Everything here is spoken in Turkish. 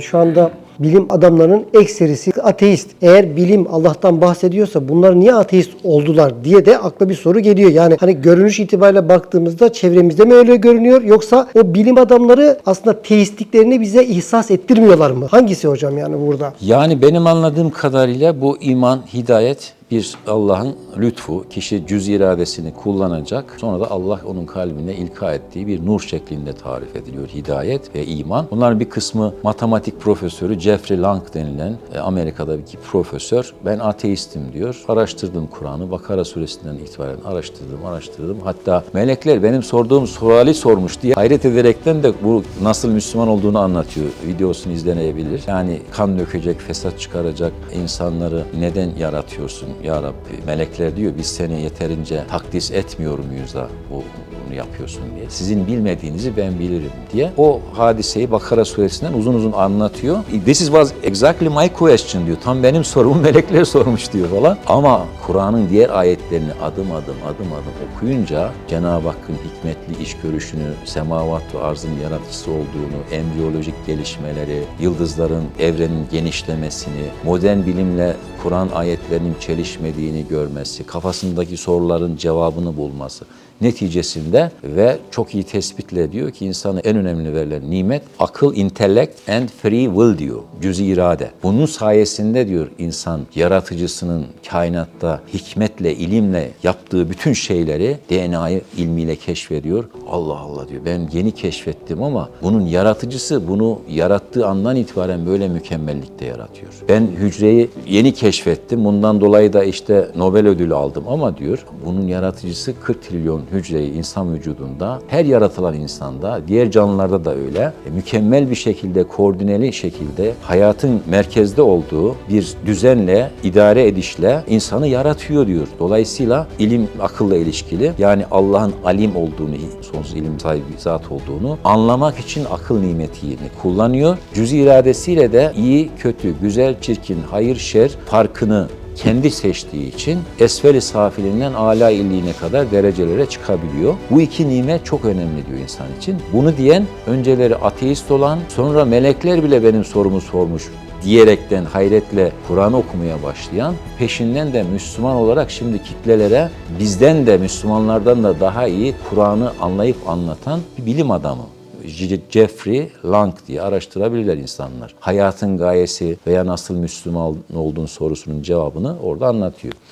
Şu anda bilim adamlarının ekserisi ateist. Eğer bilim Allah'tan bahsediyorsa bunlar niye ateist oldular diye de akla bir soru geliyor. Yani hani görünüş itibariyle baktığımızda çevremizde mi öyle görünüyor yoksa o bilim adamları aslında teistliklerini bize ihsas ettirmiyorlar mı? Hangisi hocam yani burada? Yani benim anladığım kadarıyla bu iman, hidayet bir Allah'ın lütfu, kişi cüz iradesini kullanacak. Sonra da Allah onun kalbine ilka ettiği bir nur şeklinde tarif ediliyor hidayet ve iman. Bunların bir kısmı matematik profesörü Jeffrey Lang denilen e, Amerika'daki profesör. Ben ateistim diyor. Araştırdım Kur'an'ı. Bakara suresinden itibaren araştırdım, araştırdım. Hatta melekler benim sorduğum suali sormuş diye hayret ederekten de bu nasıl Müslüman olduğunu anlatıyor. Videosunu izlenebilir. Yani kan dökecek, fesat çıkaracak insanları neden yaratıyorsun ya Rabbi? Melekler diyor biz seni yeterince takdis etmiyor muyuz da bu bunu yapıyorsun diye. Sizin bilmediğinizi ben bilirim diye. O hadiseyi Bakara suresinden uzun uzun anlatıyor. This is was exactly my question diyor. Tam benim sorumu melekler sormuş diyor falan. Ama Kur'an'ın diğer ayetlerini adım adım adım adım okuyunca Cenab-ı Hakk'ın hikmetli iş görüşünü, semavat ve arzın yaratıcısı olduğunu, embriyolojik gelişmeleri, yıldızların, evrenin genişlemesini, modern bilimle Kur'an ayetlerinin çelişmediğini görmesi, kafasındaki soruların cevabını bulması neticesinde ve çok iyi tespitle diyor ki insana en önemli verilen nimet akıl, intellect and free will diyor. Cüz-i irade. Bunun sayesinde diyor insan yaratıcısının kainatta hikmetle, ilimle yaptığı bütün şeyleri DNA'yı ilmiyle keşfediyor. Allah Allah diyor ben yeni keşfettim ama bunun yaratıcısı bunu yarattığı andan itibaren böyle mükemmellikte yaratıyor. Ben hücreyi yeni keşfettim. Bundan dolayı da işte Nobel ödülü aldım ama diyor bunun yaratıcısı 40 trilyon hücreyi insan vücudunda her yaratılan insanda diğer canlılarda da öyle e, mükemmel bir şekilde koordineli şekilde hayatın merkezde olduğu bir düzenle idare edişle insanı yaratıyor diyor. Dolayısıyla ilim akılla ilişkili yani Allah'ın alim olduğunu, sonsuz ilim sahibi zat olduğunu anlamak için akıl nimetini kullanıyor. Cüz iradesiyle de iyi, kötü, güzel, çirkin, hayır, şer farkını kendi seçtiği için esferi safilinden âlâ illiğine kadar derecelere çıkabiliyor. Bu iki nimet çok önemli diyor insan için. Bunu diyen önceleri ateist olan sonra melekler bile benim sorumu sormuş diyerekten hayretle Kur'an okumaya başlayan, peşinden de Müslüman olarak şimdi kitlelere bizden de Müslümanlardan da daha iyi Kur'an'ı anlayıp anlatan bir bilim adamı. Je- Jeffrey Lang diye araştırabilirler insanlar. Hayatın gayesi veya nasıl Müslüman olduğun sorusunun cevabını orada anlatıyor.